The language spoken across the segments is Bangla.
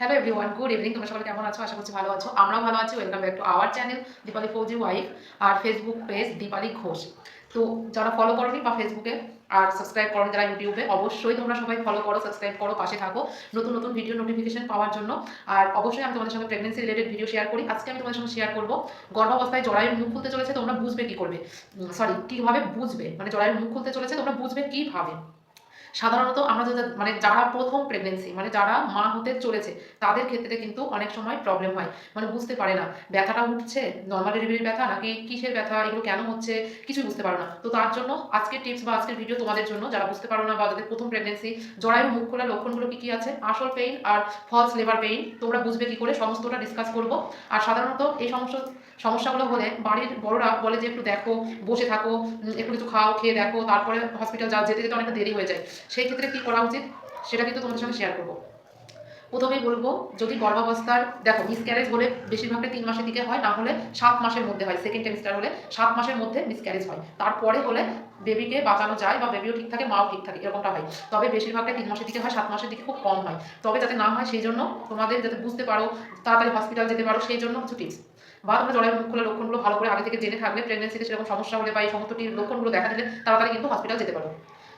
হ্যালো এভরিওয়ান গুড ইভিনিং তোমরা সবাই কেমন আছো? আশা করছি ভালো আছো। আমরাও ভালো আছি। Welcome back to our channel Deepali Fauji wife R Facebook page Dipali Ghosh তো যারা ফলো করনি বা ফেসবুকে আর সাবস্ক্রাইব করো যারা ইউটিউবে অবশ্যই তোমরা সবাই ফলো করো সাবস্ক্রাইব করো, পাশে থাকো। নতুন নতুন ভিডিও নোটিফিকেশন পাওয়ার জন্য। আর অবশ্যই আমি তোমাদের সঙ্গে প্রেগনেন্সি রিলেটেড ভিডিও শেয়ার করি। আজকে আমি তোমাদের সঙ্গে শেয়ার করব গর্ভাবস্থায় জরায়ুর মুখ খুলতে চলেছে, তোমরা বুঝবে কি করবে। সরি কীভাবে বুঝবে? মানে জরায়ুর মুখ খুলতে চলেছে, তোমরা বুঝবে কীভাবে সাধারণত আমরা যে মানে যারা প্রথম প্রেগনেন্সি মানে যারা মা হতে চলেছে, তাদের ক্ষেত্রে কিন্তু অনেক সময় প্রবলেম হয়। মানে বুঝতে পারে না, ব্যথাটা উঠছে নর্মাল ডেলিভারির ব্যথা নাকি কিসের ব্যথা, এগুলো কেন হচ্ছে, কিছুই বুঝতে পারো না। তো তার জন্য আজকের টিপস বা আজকের ভিডিও তোমাদের জন্য, যারা বুঝতে পারো না বা যাদের প্রথম প্রেগনেন্সি জরায়ু, মুখ খোলা লক্ষণগুলো কি কি আছে? আসল পেইন আর ফলস লেবার পেইন তোমরা বুঝবে কি করে, সমস্তটা ডিসকাস করব। আর সাধারণত এই সমস্যা সমস্যাগুলো হলে বাড়ির বড়রা বলে যে একটু দেখো, বসে থাকো একটু কিছু খাও, খেয়ে দেখো, তারপরে হসপিটাল যাও, যেতে যেতে অনেকটা দেরি হয়ে যায়। সেই ক্ষেত্রে কী করা উচিত? সেটা কিন্তু তোমাদের সঙ্গে শেয়ার করব। প্রথমেই বলব, যদি গর্ভাবস্থার, দেখো মিসক্যারেজ হলে বেশিরভাগটা তিন মাসের দিকে হয়, না হলে সাত মাসের মধ্যে হয়। সেকেন্ড টেমিস্টার হলে সাত মাসের মধ্যে মিসক্যারেজ হয়। তারপরে হলে বেবিকে বাঁচানো যায় বা বেবিও ঠিক থাকে, মাও ঠিক থাকে, এরকমটা হয়। তবে বেশিরভাগটা তিন মাসের দিকে হয়, সাত মাসের দিকে খুব কম হয়। তবে যাতে না হয়, সেই জন্য তোমাদের যাতে বুঝতে পারো, তাড়াতাড়ি হসপিটাল যেতে পারো, সেই জন্য কিছু টিপস বা তোমরা জলের মুখ লক্ষণগুলো ভালো করে আগে থেকে জেনে থাকলে প্রেগনেন্সিতে সেরকম সমস্যা হলে বা এই সমস্তটির লক্ষণগুলো দেখা দিলে তাড়াতাড়ি কিন্তু হসপিটাল যেতে পারো।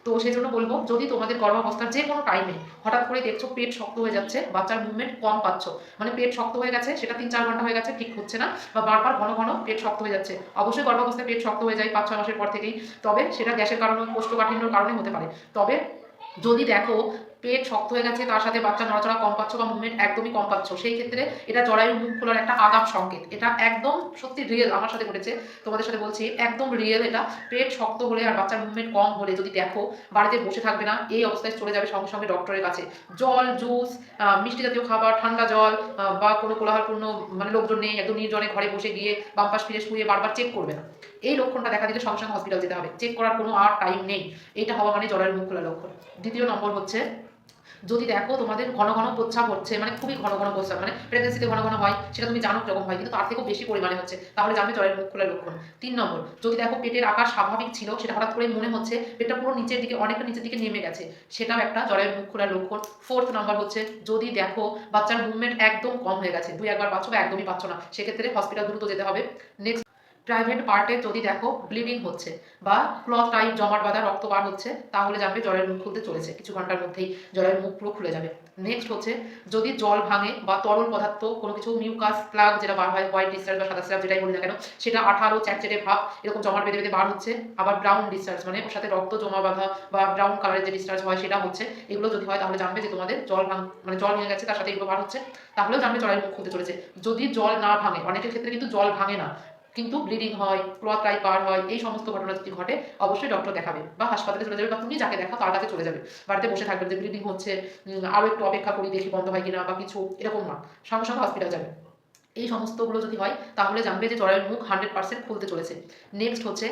তো সেই জন্য বলব, যদি তোমাদের গর্ভাবস্থার যে কোনো টাইমে হঠাৎ করে দেখছ পেট শক্ত হয়ে যাচ্ছে, বাচ্চার মুভমেন্ট কম পাচ্ছ মানে পেট শক্ত হয়ে গেছে, সেটা তিন চার ঘণ্টা হয়ে গেছে, ঠিক হচ্ছে না, বা বারবার ঘন ঘন পেট শক্ত হয়ে যাচ্ছে, অবশ্যই গর্ভাবস্থায় পেট শক্ত হয়ে যায় পাঁচ ছয় মাসের পর থেকেই, তবে সেটা গ্যাসের কারণে, কোষ্ঠকাঠিন্যর কারণে হতে পারে। তবে যদি দেখো পেট শক্ত হয়ে গেছে, তার সাথে বাচ্চা নড়াচড়া কম পাচ্ছ বা মুভমেন্ট একদমই কম পাচ্ছ, সেই ক্ষেত্রে এটা জরায়ু মুখ খোলার একটা আগাম সংকেত। এটা একদম সত্যি রিয়েল আমার সাথে ঘটেছে, তোমাদের সাথে বলছি, একদম রিয়েল এটা। পেট শক্ত হলে আর বাচ্চার মুভমেন্ট কম হলে যদি দেখো, বাড়িতে বসে থাকবে না, এই অবস্থায় চলে যাবে সঙ্গে সঙ্গে ডক্টরের কাছে। জল জুস মিষ্টি জাতীয় খাবার, ঠান্ডা জল বা কোনো কোলাহলপূর্ণ মানে লোকজন নেই, একদম নির্জনে ঘরে বসে গিয়ে বাম্পাস ফিরে শুয়ে বারবার চেক করবে না। এই লক্ষণটা দেখা দিলে সঙ্গে সঙ্গে হসপিটাল যেতে হবে। চেক করার কোনো আর টাইম নেই। এটা হওয়া মানে জলের মুখ খোলা লক্ষণ। দ্বিতীয় নম্বর হচ্ছে যদি দেখো তোমাদের ঘন ঘন প্রস্রাব হচ্ছে মানে খুবই ঘন ঘন প্রস্রাব মানে প্রেগনেন্সিতে ঘন ঘন হয়, সেটা তুমি জানো কীরকম হয়, কিন্তু তার থেকেও বেশি পরিমাণে হচ্ছে, তাহলে জানবে জলের মুখ খোলার লক্ষণ। তিন নম্বর, যদি দেখো পেটের আকার স্বাভাবিক ছিল, সেটা হঠাৎ করে মনে হচ্ছে, পেটটা পুরো নিচের দিকে, অনেকটা নিচের দিকে নেমে গেছে, সেটাও একটা জলের মুখ খোলার লক্ষণ। ফোর্থ নম্বর হচ্ছে, যদি দেখো বাচ্চার মুভমেন্ট একদম কম হয়ে গেছে, দুই একবার পাচ্ছ বা একদমই পাচ্ছ না, সেক্ষেত্রে হসপিটাল দ্রুত যেতে হবে। নেক্সট প্রাইভেট পার্টে যদি দেখো ব্লিডিং হচ্ছে বা ক্লথ টাইপ জমাট বাঁধা, রক্ত বার হচ্ছে, তাহলে জানবে জলের মুখ খুলতে চলেছে। কিছু ঘণ্টার মধ্যেই জলের মুখ পুরো খুলে যাবে। নেক্সট হচ্ছে, যদি জল ভাঙে বা তরল পদার্থ, কোনো কিছু মিউকাস প্লাগ যেটা বার হয় হোয়াইট ডিসচার্জ বা সাদা স্ল্যাব যেটাই বলি না কেন, সেটা আঠারো চ্যাটচেটে ভাব, এরকম জমাট বেঁধে বেঁধে বার হচ্ছে, আবার ব্রাউন ডিসচার্জ মানে ওর সাথে রক্ত জমা বাঁধা বা ব্রাউন কালারের যে ডিসচার্জ হয়, সেটা হচ্ছে, এগুলো যদি হয়, তাহলে জানবে যে তোমাদের জল ভাঙ মানে জল ভেঙে গেছে, তার সাথে এগুলো বার হচ্ছে, তাহলেও জানবে জলের মুখ খুলতে চলেছে। যদি জল না ভাঙে, অনেকের ক্ষেত্রে কিন্তু জল ভাঙে না কিন্তু ব্লিডিং হয় ক্লথ টাই পার হয়, এই সমস্ত ঘটনা যদি ঘটে, অবশ্যই ডক্টর দেখাবে বা হাসপাতালে চলে যাবে বা তুমি যাকে দেখা তার কাছে চলে যাবে। বাড়িতে বসে থাকবে যে ব্লিডিং হচ্ছে আরও একটু অপেক্ষা করি, দেখি বন্ধ হয় কিনা বা কিছু, এরকম না। সঙ্গে সঙ্গে হসপিটাল যাবে। এই সমস্তগুলো যদি হয়, তাহলে জানবে যে জরায়ুর মুখ হান্ড্রেড পার্সেন্ট খুলতে চলেছে। নেক্সট হচ্ছে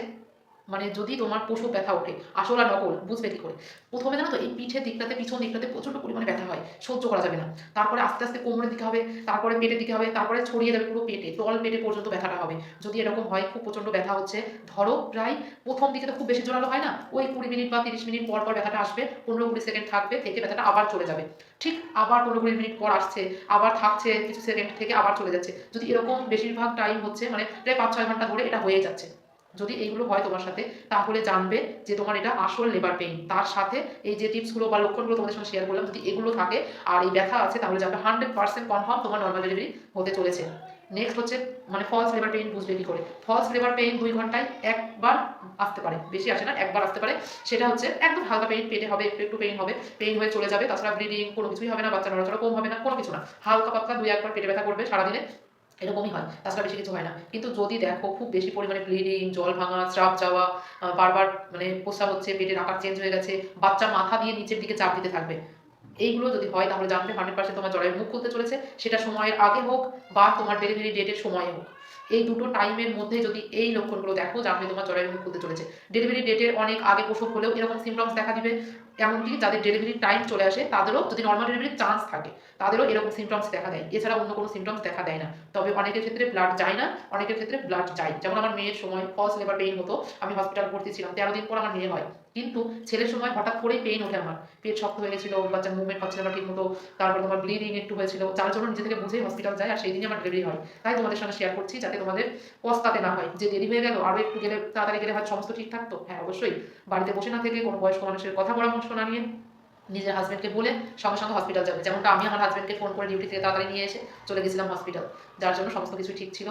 মানে যদি তোমার পশু ব্যথা ওঠে আসল আর নকল, বুঝবে কি করে? প্রথমে জানো তো, এই পিঠের দিকটাতে, পিছন দিকটাতে প্রচণ্ড পরিমাণে ব্যথা হয়, সহ্য করা যাবে না। তারপরে আস্তে আস্তে কোমরের দিকে হবে, তারপরে পেটের দিকে হবে, তারপরে ছড়িয়ে যাবে পুরো পেটে, তল পেটে পর্যন্ত ব্যথাটা হবে। যদি এরকম হয়, খুব প্রচণ্ড ব্যথা হচ্ছে। ধরো প্রায় প্রথম দিকে তো খুব বেশি জোরালো হয় না, ওই কুড়ি মিনিট বা তিরিশ মিনিট পর পর ব্যথাটা আসবে, পনেরো কুড়ি সেকেন্ড থাকবে, থেকে ব্যথাটা আবার চলে যাবে। ঠিক আবার পনেরো কুড়ি মিনিট পর আসছে, আবার থাকছে, কিছু সেকেন্ড থেকে আবার চলে যাচ্ছে। যদি এরকম বেশিরভাগ টাইম হচ্ছে মানে প্রায় পাঁচ ছয় ঘণ্টা ধরে এটা হয়ে যাচ্ছে। যদি এইগুলো হয় তোমার সাথে, তাহলে জানবে যে তোমার এটা আসল লেবার পেইন তার সাথে এই যে টিপসগুলো বা লক্ষণগুলো তোমাদের সঙ্গে শেয়ার করলাম, যদি এগুলো থাকে আর এই ব্যথা আছে, তাহলে জানবে হান্ড্রেড পার্সেন্ট কনফার্ম তোমার নর্মাল ডেলিভারি হতে চলেছে। নেক্সট হচ্ছে মানে ফলস লেবার পেইন বুঝবে কি করে? ফলস লেবার পেইন দুই ঘন্টায় একবার আসতে পারে, বেশি আসে না, একবার আসতে পারে। সেটা হচ্ছে একদম হালকা পেইন পেটে হবে, একটু একটু পেইন হবে পেইন হয়ে চলে যাবে, তাছাড়া ব্লিডিং কোনো কিছুই হবে না, বাচ্চা নড়াচড়া কম হবে না, কোনো কিছু না। হালকা পাতলা দুই একবার পেটে ব্যথা করবে সারাদিনে। এরকমই হয়, তাছাড়া বেশি কিছু হয় না। কিন্তু যদি দেখো খুব বেশি পরিমাণে ব্লিডিং জল ভাঙা, স্রাব যাওয়া বারবার মানে প্রস্রাব হচ্ছে, পেটের আকার চেঞ্জ হয়ে গেছে, বাচ্চা মাথা দিয়ে নিচের দিকে চাপ দিতে থাকবে, এইগুলো যদি হয় তাহলে জানবে হান্ড্রেড পার্সেন্ট তোমার জলের মুখ খুলতে চলেছে, সেটা সময়ের আগে হোক বা তোমার ডেলিভারি ডেটের সময়ে হোক। এই দুটো টাইমের মধ্যে যদি এই লক্ষণগুলো দেখো জানবে তোমার জলের মুখ খুলতে চলেছে। ডেলিভারি ডেটের অনেক আগে প্রসব হলেও এরকম সিমটমস দেখা দিবে। এমনকি যাদের ডেলিভারি টাইম চলে আসে, তাদেরও যদি নর্মাল ডেলিভারির চান্স থাকে, তাদেরও এরকম সিমটমস দেখা দেয়। এছাড়া অন্য কোনো সিমটমস দেখা দেয় না। তবে অনেকের ক্ষেত্রে ব্লাড যায় না, অনেকের ক্ষেত্রে ব্লাড যায়। যেমন আমার মেয়ের সময় ফলস লেবার পেইন হতো, আমি হসপিটাল ভর্তি ছিলাম, তেরো দিন পর আমার মেয়ে হয়। কিন্তু ছেলের সময় হঠাৎ করেই পেইন ওঠে আমার। পেট শক্ত হয়ে গেছিল, বাচ্চার মুভমেন্ট হচ্ছিল না ঠিক মতো তারপর তোমার ব্লিডিং একটু হয়েছিল। যার জন্য নিজে থেকে বুঝেই হসপিটাল যায়, আর সেই দিনই আমার ডেলিভারি হয়। তাই তোমাদের সঙ্গে শেয়ার করছি যাতে তোমাদের পস্তাতে না হয়। যে দেরি হয়ে গেল আরও একটু গেলে তাড়াতাড়ি গেলে হয়, সমস্ত ঠিক থাকতো হ্যাঁ অবশ্যই। বাড়িতে বসে না থেকে কোনো বয়স্ক মানুষের কথা পরামর্শ না নিয়ে নিজের হাজবেন্ডকে বলে সঙ্গে সঙ্গে হসপিটাল যাবে। যেমনটা আমি আমার হাজবেন্ডকে ফোন করে ডিউটি থেকে তাড়াতাড়ি নিয়ে এসে চলে গেছিলাম হসপিটাল যার জন্য সমস্ত কিছু ঠিক ছিল।